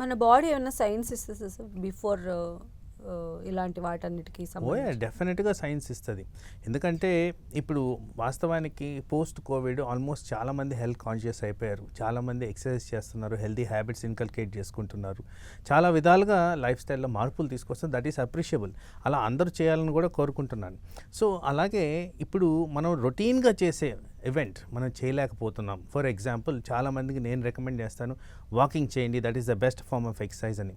మన బాడీ ఏమైనా సైన్స్ ఇస్తుంది బిఫోర్ ఇలాంటి వాటన్నిటికి డెఫినెట్గా సైన్స్ ఇస్తుంది. ఎందుకంటే ఇప్పుడు వాస్తవానికి పోస్ట్ కోవిడ్ ఆల్మోస్ట్ చాలామంది హెల్త్ కాన్షియస్ అయిపోయారు. చాలామంది ఎక్సర్సైజ్ చేస్తున్నారు హెల్తీ హ్యాబిట్స్ ఇన్కల్కేట్ చేసుకుంటున్నారు. చాలా విధాలుగా లైఫ్ స్టైల్లో మార్పులు తీసుకొస్తే దట్ ఈస్ అప్రిషియబుల్. అలా అందరూ చేయాలని కూడా కోరుకుంటున్నాను. సో అలాగే ఇప్పుడు మనం రొటీన్గా చేసే ఈవెంట్ మనం చేయలేకపోతున్నాం. ఫర్ ఎగ్జాంపుల్ చాలామందికి నేను రికమెండ్ చేస్తాను వాకింగ్ చేయండి that is the best form of exercise అని.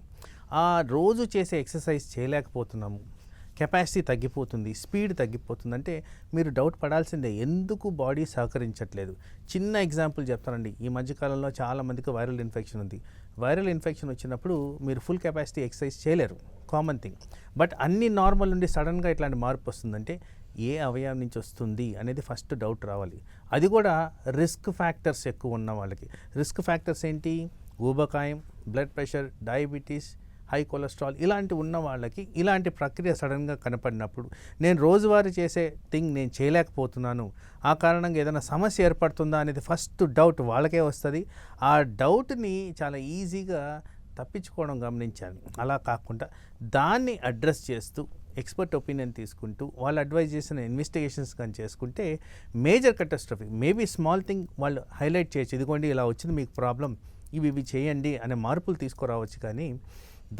ఆ రోజు చేసే ఎక్సర్సైజ్ చేయలేకపోతున్నాము. కెపాసిటీ తగ్గిపోతుంది స్పీడ్ తగ్గిపోతుంది. అంటే మీరు డౌట్ పడాల్సిందే ఎందుకు బాడీ సహకరించట్లేదు? చిన్న ఎగ్జాంపుల్ చెప్తానండి. ఈ మధ్యకాలంలో చాలామందికి వైరల్ ఇన్ఫెక్షన్ ఉంది. వైరల్ ఇన్ఫెక్షన్ వచ్చినప్పుడు మీరు ఫుల్ కెపాసిటీ ఎక్సర్సైజ్ చేయలేరు. కామన్ థింగ్ బట్ అన్ని నార్మల్ నుండి సడన్గా ఇట్లాంటి మార్పు వస్తుందంటే ఏ అవయవం నుంచి వస్తుంది అనేది ఫస్ట్ డౌట్ రావాలి. అది కూడా రిస్క్ ఫ్యాక్టర్స్ ఎక్కువ ఉన్న వాళ్ళకి. రిస్క్ ఫ్యాక్టర్స్ ఏంటి? ఊబకాయం blood pressure diabetes high cholesterol ఇలాంటి ఉన్న వాళ్ళకి ఇలాంటి ప్రక్రియ సడన్గా కనపడినప్పుడు నేను రోజువారీ చేసే థింగ్ నేను చేయలేకపోతున్నాను. ఆ కారణంగా ఏదైనా సమస్య ఏర్పడుతుందా అనేది ఫస్ట్ డౌట్ వాళ్ళకే వస్తుంది. ఆ డౌట్ని చాలా ఈజీగా తప్పించుకోవడం గమనించాను. అలా కాకుండా దాన్ని అడ్రస్ చేస్తూ ఎక్స్పర్ట్ ఒపీనియన్ తీసుకుంటూ వాళ్ళు అడ్వైజ్ చేసిన ఇన్వెస్టిగేషన్స్ కానీ చేసుకుంటే major catastrophe maybe small thing వాళ్ళు హైలైట్ చేయొచ్చు. ఇదిగోండి ఇలా వచ్చింది మీకు ప్రాబ్లం ఇవి ఇవి చేయండి అనే మార్పులు తీసుకురావచ్చు కానీ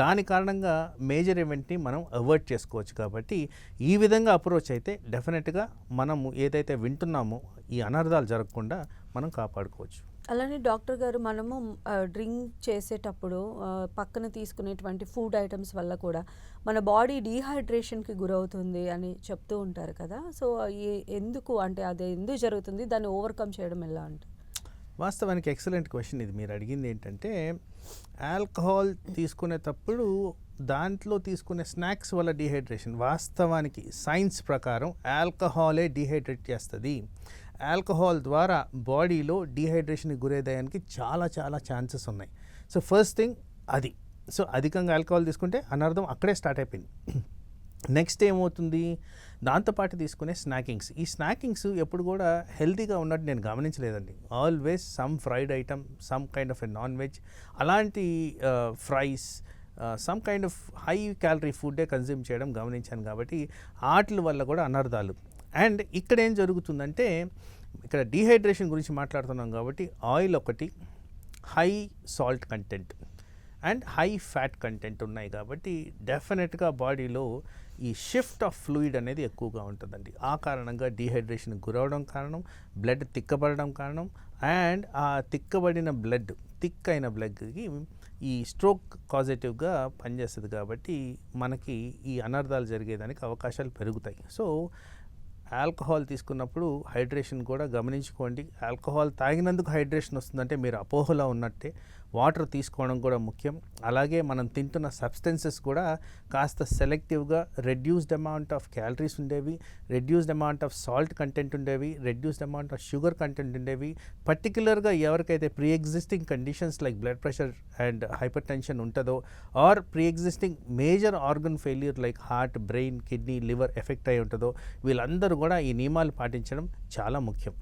దాని కారణంగా మేజర్ ఈవెంట్ని మనం అవాయిడ్ చేసుకోవచ్చు కాబట్టి ఈ విధంగా అప్రోచ్ అయితే డెఫినెట్గా మనము ఏదైతే వింటున్నామో ఈ అనర్థాలు జరగకుండా మనం కాపాడుకోవచ్చు. అలానే డాక్టర్ గారు మనము డ్రింక్ చేసేటప్పుడు పక్కన తీసుకునేటువంటి ఫుడ్ ఐటమ్స్ వల్ల కూడా మన బాడీ డీహైడ్రేషన్కి గురవుతుంది అని చెప్తూ ఉంటారు కదా. సో ఎందుకు అంటే అది ఎందుకు జరుగుతుంది? దాన్ని ఓవర్కమ్ చేయడం ఎలా అంటే? వాస్తవానికి ఎక్సలెంట్ క్వశ్చన్ ఇది. మీరు అడిగింది ఏంటంటే ఆల్కహాల్ తీసుకునేటప్పుడు దాంట్లో తీసుకునే స్నాక్స్ వల్ల డిహైడ్రేషన్. వాస్తవానికి సైన్స్ ప్రకారం ఆల్కహాలే డిహైడ్రేట్ చేస్తుంది. ఆల్కహాల్ ద్వారా బాడీలో డిహైడ్రేషన్కి గురేదయానికి చాలా చాలా ఛాన్సెస్ ఉన్నాయి. సో ఫస్ట్ థింగ్ అది. సో అధికంగా ఆల్కహాల్ తీసుకుంటే అనర్థం అక్కడే స్టార్ట్ అయిపోయింది. నెక్స్ట్ ఏమవుతుంది? దాంతోపాటు తీసుకునే స్నాకింగ్స్. ఈ స్నాకింగ్స్ ఎప్పుడు కూడా హెల్తీగా ఉన్నట్టు నేను గమనించలేదండి. Always some fried item some kind of a non veg. అలాంటి fries some kind of high calorie ఫుడ్డే కన్జ్యూమ్ చేయడం గమనించాను కాబట్టి ఆటల వల్ల కూడా అనర్థాలు అండ్ ఇక్కడ ఏం జరుగుతుందంటే ఇక్కడ డీహైడ్రేషన్ గురించి మాట్లాడుతున్నాం కాబట్టి ఆయిల్ ఒకటి high salt content and high fat content ఉన్నాయి కాబట్టి డెఫినెట్గా బాడీలో ఈ షిఫ్ట్ ఆఫ్ ఫ్లూయిడ్ అనేది ఎక్కువగా ఉంటుందండి. ఆ కారణంగా డీహైడ్రేషన్ గురవడం కారణం బ్లడ్ తిక్కబడడం కారణం అండ్ ఆ తిక్కబడిన బ్లడ్ థిక్ అయిన బ్లడ్కి ఈ స్ట్రోక్ పాజిటివ్గా పనిచేస్తుంది కాబట్టి మనకి ఈ అనర్థాలు జరిగేదానికి అవకాశాలు పెరుగుతాయి. సో ఆల్కహాల్ తీసుకున్నప్పుడు హైడ్రేషన్ కూడా గమనించుకోండి. ఆల్కహాల్ తాగినందుకు హైడ్రేషన్ వస్తుందంటే మీరు అపోహలో ఉన్నట్టే. వాటర్ తీసుకోవడం కూడా ముఖ్యం. అలాగే మనం తింటున్న సబ్స్టెన్సెస్ కూడా కాస్త సెలెక్టివ్గా రెడ్యూస్డ్ అమౌంట్ ఆఫ్ క్యాలరీస్ ఉండేవి reduced amount of salt content ఉండేవి reduced amount of sugar content ఉండేవి. పర్టికులర్గా ఎవరికైతే pre existing conditions like blood pressure and hypertension ఉంటుందో or pre existing major organ failure like heart brain kidney liver effect అయి ఉంటుందో వీళ్ళందరూ కూడా ఈ నియమాలు పాటించడం చాలా ముఖ్యం.